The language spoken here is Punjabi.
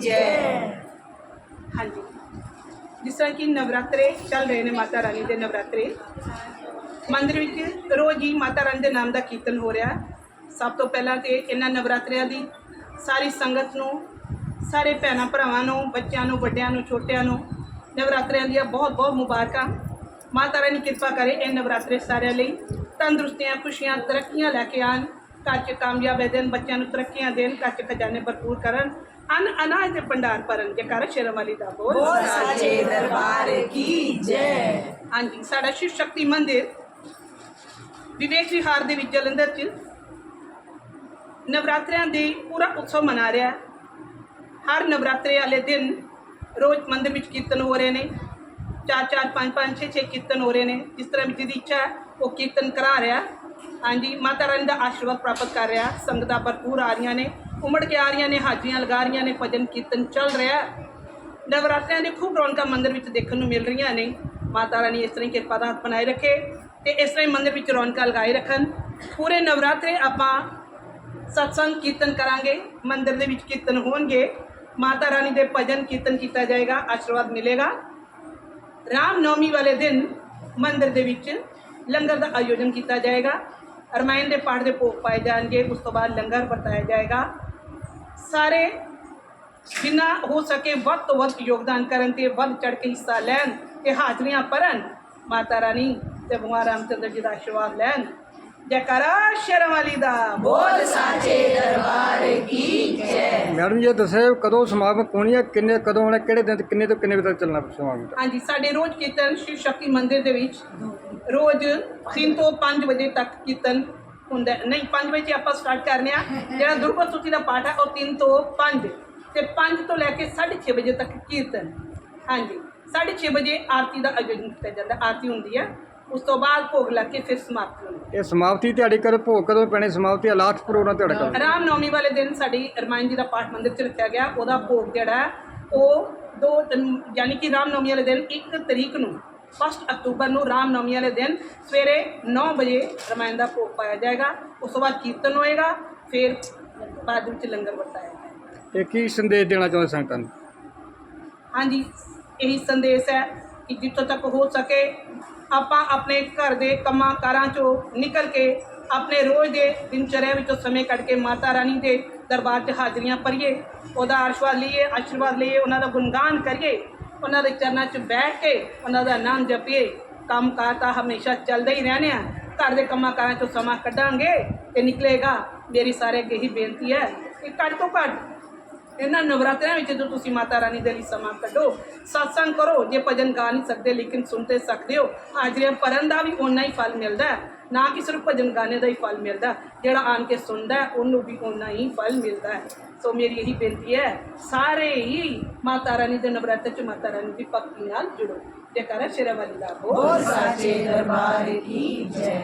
ਜੈ। ਹਾਂਜੀ। ਜਿਸ ਤਰ੍ਹਾਂ ਕਿ ਨਵਰਾਤਰੇ ਚੱਲ ਰਹੇ ਨੇ ਮਾਤਾ ਰਾਣੀ ਦੇ ਨਵਰਾਤਰੇ। ਮੰਦਿਰ ਵਿੱਚ ਰੋਜ਼ ਹੀ ਮਾਤਾ ਰਾਣੀ ਦੇ ਨਾਮ ਦਾ ਕੀਰਤਨ ਹੋ ਰਿਹਾ। ਸਭ ਤੋਂ ਪਹਿਲਾਂ ਤੇ ਇਹਨਾਂ ਨਵਰਾਤਰਿਆਂ ਦੀ ਸਾਰੀ ਸੰਗਤ ਨੂੰ ਸਾਰੇ ਭੈਣਾਂ ਭਰਾਵਾਂ ਨੂੰ ਬੱਚਿਆਂ ਨੂੰ ਵੱਡਿਆਂ ਨੂੰ ਛੋਟਿਆਂ ਨੂੰ ਨਵਰਾਤਰਿਆਂ ਦੀਆਂ ਬਹੁਤ ਬਹੁਤ ਮੁਬਾਰਕਾਂ। ਮਾਤਾ ਰਾਣੀ ਕਿਰਪਾ ਕਰੇ ਇਹ ਨਵਰਾਤਰੇ ਸਾਰਿਆਂ ਲਈ। ਤੰਦਰੁਸਤੀਆਂ ਖੁਸ਼ੀਆਂ ਤਰੱਕੀਆਂ ਲੈ ਕੇ ਆਉਣ। ਘਰ 'ਚ ਕਾਮਯਾਬ ਦੇਣ ਬੱਚਿਆਂ ਨੂੰ ਤਰੱਕੀਆਂ ਦੇਣ ਘਰ 'ਚ ਖਜ਼ਾਨੇ ਭਰਪੂਰ ਕਰਨ ਅਨ ਅਨਾਜ ਦੇ ਭੰਡਾਰ ਭਰਨ ਜੇਕਰ ਸ਼ੇਰਾਂ ਵਾਲੀ ਦਾ ਬੋਲ ਬੋਲ ਸੱਚੇ ਦਰਬਾਰ ਕੀ ਜੈ। ਹਾਂਜੀ ਸਾਡਾ ਸ਼ਿਵ ਸ਼ਕਤੀ ਮੰਦਿਰ ਵਿਵੇਕ ਵਿਹਾਰ ਦੇ ਵਿੱਚ ਜਲੰਧਰ 'ਚ ਨਵਰਾਤਰਿਆਂ ਦੇ ਪੂਰਾ ਉਤਸਵ ਮਨਾ ਰਿਹਾ। ਹਰ ਨਵਰਾਤਰੇ ਵਾਲੇ ਦਿਨ ਰੋਜ਼ ਮੰਦਿਰ ਵਿੱਚ ਕੀਰਤਨ ਹੋ ਰਹੇ ਨੇ। ਚਾਰ ਚਾਰ ਪੰਜ ਪੰਜ ਛੇ ਛੇ ਕੀਰਤਨ ਹੋ ਰਹੇ ਨੇ। ਜਿਸ ਤਰ੍ਹਾਂ ਜਿਹਦੀ ਇੱਛਾ ਉਹ ਕੀਰਤਨ ਕਰਾ ਰਿਹਾ ਹਾਂਜੀ, ਮਾਤਾ ਰਾਣੀ ਦਾ ਆਸ਼ੀਰਵਾਦ ਪ੍ਰਾਪਤ ਕਰ ਰਿਹਾ। ਸੰਗਤਾਂ ਭਰਪੂਰ ਆ ਰਹੀਆਂ ਨੇ। ਉਮੜ ਕੇ ਆ ਰਹੀਆਂ ਨੇ, ਹਾਜ਼ਰੀਆਂ ਲਗਾ ਰਹੀਆਂ ਨੇ, ਭਜਨ ਕੀਰਤਨ ਚੱਲ ਰਿਹਾ। ਹੈ। ਨਵਰਾਤਰਿਆਂ ਦੇ ਖੂਬ ਰੌਣਕਾਂ ਮੰਦਿਰ ਵਿੱਚ ਦੇਖਣ ਨੂੰ ਮਿਲ ਰਹੀਆਂ ਨੇ। ਮਾਤਾ ਰਾਣੀ ਇਸ ਤਰ੍ਹਾਂ ਹੀ ਕਿਰਪਾ ਦਾ ਹੱਥ ਬਣਾਏ ਰੱਖੇ ਤੇ ਇਸ ਤਰ੍ਹਾਂ ਹੀ ਮੰਦਿਰ ਵਿੱਚ ਰੌਣਕਾਂ ਲਗਾਏ ਰੱਖਣ। ਪੂਰੇ ਨਵਰਾਤਰੇ ਆਪਾਂ ਸਤਸੰਗ ਕੀਰਤਨ ਕਰਾਂਗੇ। ਮੰਦਿਰ ਦੇ ਵਿੱਚ ਕੀਰਤਨ ਹੋਣਗੇ। ਮਾਤਾ ਰਾਣੀ ਦੇ ਭਜਨ ਕੀਰਤਨ ਕੀਤਾ ਜਾਏਗਾ, ਆਸ਼ੀਰਵਾਦ ਮਿਲੇਗਾ। ਰਾਮ ਨੌਮੀ ਵਾਲੇ ਦਿਨ ਮੰਦਿਰ ਦੇ ਵਿੱਚ ਲੰਗਰ ਦਾ ਆਯੋਜਨ ਕੀਤਾ ਜਾਏਗਾ। ਰਮਾਇਣ ਦੇ ਪਾਠ ਦੇ ਭੋਗ ਪਾਏ ਜਾਣਗੇ, ਉਸ ਤੋਂ ਬਾਅਦ ਲੰਗਰ ਵਰਤਾਇਆ ਜਾਏਗਾ। ਸਾਰੇ ਜਿੰਨਾ ਹੋ ਸਕੇ ਵਕਤ ਤੋਂ ਵੱਧ ਯੋਗਦਾਨ ਕਰਨ ਤੇ ਵੱਧ ਚੜ ਕੇ ਹਿੱਸਾ ਲੈਣ ਤੇ ਹਾਜ਼ਰੀਆਂ ਭਰਨ। ਮਾਤਾ ਰਾਣੀ ਤੇ ਭਗਵਾਨ ਰਾਮਚੰਦਰ ਜੀ ਦਾ ਆਸ਼ੀਰਵਾਦ ਲੈਣ। ਜੈਕਾਰਾ ਸ਼ਰਮ ਵਾਲੀ ਦਾ। ਬੋਲ ਸੱਚੇ ਦਰਬਾਰ ਕੀ ਜੈ ਮੈਡਮ ਜੀ ਦੱਸਿਓ ਕਦੋਂ ਸਮਾਗਮ ਹੋਣੀ ਹੈ ਕਿੰਨੇ ਕਦੋਂ ਹੋਣਾ ਕਿਹੜੇ ਦਿਨ ਤੇ ਕਿੰਨੇ ਤੋਂ ਕਿੰਨੇ ਵਜੇ ਤੱਕ ਚੱਲਣਾ ਸਮਾਗਮ? ਹਾਂਜੀ ਸਾਡੇ ਰੋਜ਼ ਕੀਰਤਨ ਸ਼ਿਵ ਸ਼ਕਤੀ ਮੰਦਿਰ ਦੇ ਵਿੱਚ। ਰੋਜ਼ 3 ਤੋਂ 5 ਵਜੇ ਤੱਕ ਕੀਰਤਨ ਹੁੰਦਾ। ਨਹੀਂ 5 ਵਜੇ ਆਪਾਂ ਸਟਾਰਟ ਕਰਨੇ ਆ ਜਿਹੜਾ ਦੁਰਗਾ ਸਤੂਤੀ ਦਾ ਪਾਠ ਹੈ ਉਹ 3 ਤੋਂ 5 ਤੇ 5 ਤੋਂ ਲੈ ਕੇ 6:30 ਵਜੇ ਤੱਕ ਕੀਰਤਨ। ਹਾਂਜੀ 6:30 ਵਜੇ ਆਰਤੀ ਦਾ ਆਯੋਜਨ ਕੀਤਾ ਜਾਂਦਾ। ਆਰਤੀ ਹੁੰਦੀ ਹੈ। ਉਸ ਤੋਂ ਬਾਅਦ ਭੋਗ ਲੱਗ ਕੇ ਫਿਰ ਸਮਾਪਤੀ ਇਹ ਸਮਾਪਤੀ ਤੁਹਾਡੀ ਕਦੋਂ ਭੋਗ ਕਦੋਂ ਪੈਣੀ? ਸਮਾਪਤੀ ਲਾਸਟ ਪ੍ਰੋਗਰਾਮ ਤੁਹਾਡਾ ਕਦੋਂ ਰਾਮ ਨੌਮੀ ਵਾਲੇ ਦਿਨ ਸਾਡੀ ਰਮਾਇਣ ਜੀ ਦਾ ਪਾਠ ਮੰਦਿਰ 'ਚ ਰੱਖਿਆ ਗਿਆ। ਉਹਦਾ ਭੋਗ ਜਿਹੜਾ ਉਹ ਦੋ ਯਾਨੀ ਕਿ ਰਾਮ ਨੌਮੀ ਵਾਲੇ ਦਿਨ 1 ਤਰੀਕ ਨੂੰ 1 ਅਕਤੂਬਰ ਨੂੰ ਰਾਮ ਨੌਮੀ ਵਾਲੇ ਦਿਨ ਸਵੇਰੇ 9 ਵਜੇ ਰਮਾਇਣ ਦਾ ਭੋਗ ਪਾਇਆ ਜਾਏਗਾ। ਉਸ ਤੋਂ ਬਾਅਦ ਕੀਰਤਨ ਹੋਏਗਾ ਫਿਰ ਬਾਅਦ ਵਿੱਚ ਲੰਗਰ ਵਰਤਾਇਆ ਜਾਏਗਾ। ਇਹ ਕੀ ਸੰਦੇਸ਼ ਦੇਣਾ ਚਾਹੁੰਦੇ ਸੰਗਤਾਂ ਨੂੰ? ਹਾਂਜੀ ਇਹੀ ਸੰਦੇਸ਼ ਹੈ ਕਿ ਜਿੱਥੋਂ ਤੱਕ ਹੋ ਸਕੇ ਆਪਾਂ ਆਪਣੇ ਘਰ ਦੇ ਕੰਮਾਂ ਕਾਰਾਂ ਚੋਂ ਨਿਕਲ ਕੇ ਆਪਣੇ ਰੋਜ਼ ਦੇ ਦਿਨਚਰਿਆ ਵਿੱਚੋਂ ਸਮੇਂ ਕੱਢ ਕੇ ਮਾਤਾ ਰਾਣੀ ਦੇ ਦਰਬਾਰ 'ਚ ਹਾਜ਼ਰੀਆਂ ਭਰੀਏ, ਉਹਦਾ ਆਸ਼ੀਰਵਾਦ ਲਈਏ ਆਸ਼ੀਰਵਾਦ ਲਈਏ, ਉਹਨਾਂ ਦਾ ਗੁਣਗਾਨ ਕਰੀਏ, ਉਹਨਾਂ ਦੇ ਚਰਨਾਂ 'ਚ ਬੈਠ ਕੇ ਉਹਨਾਂ ਦਾ ਨਾਮ ਜਪੀਏ। ਕੰਮ ਕਾਰ ਤਾਂ ਹਮੇਸ਼ਾ ਚੱਲਦਾ ਹੀ ਰਹਿਣਾ ਹੈ ਘਰ ਦੇ ਕੰਮਾਂ ਕਾਰਾਂ 'ਚੋਂ ਸਮਾਂ ਕੱਢਾਂਗੇ ਤੇ ਨਿਕਲੇਗਾ। ਮੇਰੀ ਸਾਰੇ ਅੱਗੇ ਹੀ ਬੇਨਤੀ ਹੈ ਕਿ ਘੱਟ ਤੋਂ ਘੱਟ ਇਹਨਾਂ ਨਵਰਾਤਰਿਆਂ ਵਿੱਚ ਜਦੋਂ ਤੁਸੀਂ ਮਾਤਾ ਰਾਣੀ ਦੇ ਲਈ ਸਮਾਂ ਕੱਢੋ ਸਤਸੰਗ ਕਰੋ, ਜੇ ਭਜਨ ਗਾ ਨਹੀਂ ਸਕਦੇ ਲੇਕਿਨ ਸੁਣ ਤੇ ਸਕਦੇ ਹੋ, ਹਾਜ਼ਰੀਆਂ ਭਰਨ ਦਾ ਵੀ ਓਨਾ ਹੀ ਫਲ ਮਿਲਦਾ ਹੈ। ਨਾ ਕਿ ਸਿਰਫ ਭਜਨ ਗਾਣੇ ਦਾ ਹੀ ਫਲ ਮਿਲਦਾ ਜਿਹੜਾ ਆਣ ਕੇ ਸੁਣਦਾ ਉਹਨੂੰ ਵੀ ਓਨਾ ਹੀ ਫਲ ਮਿਲਦਾ ਹੈ। ਸੋ ਮੇਰੀ ਇਹੀ ਬੇਨਤੀ ਹੈ, ਸਾਰੇ ਹੀ ਮਾਤਾ ਰਾਣੀ ਦੇ ਨਵਰਾਤਰੇ ਚ ਮਾਤਾ ਰਾਣੀ ਦੀ ਭਗਤੀ ਨਾਲ ਜੁੜੋ। ਜੇਕਰ ਸ਼ੇਰਾ ਵਾਲੀ ਦਾ ਬੋਲ। ਬੋਲ ਦਰਬਾਰ ਕੀ ਜੈ।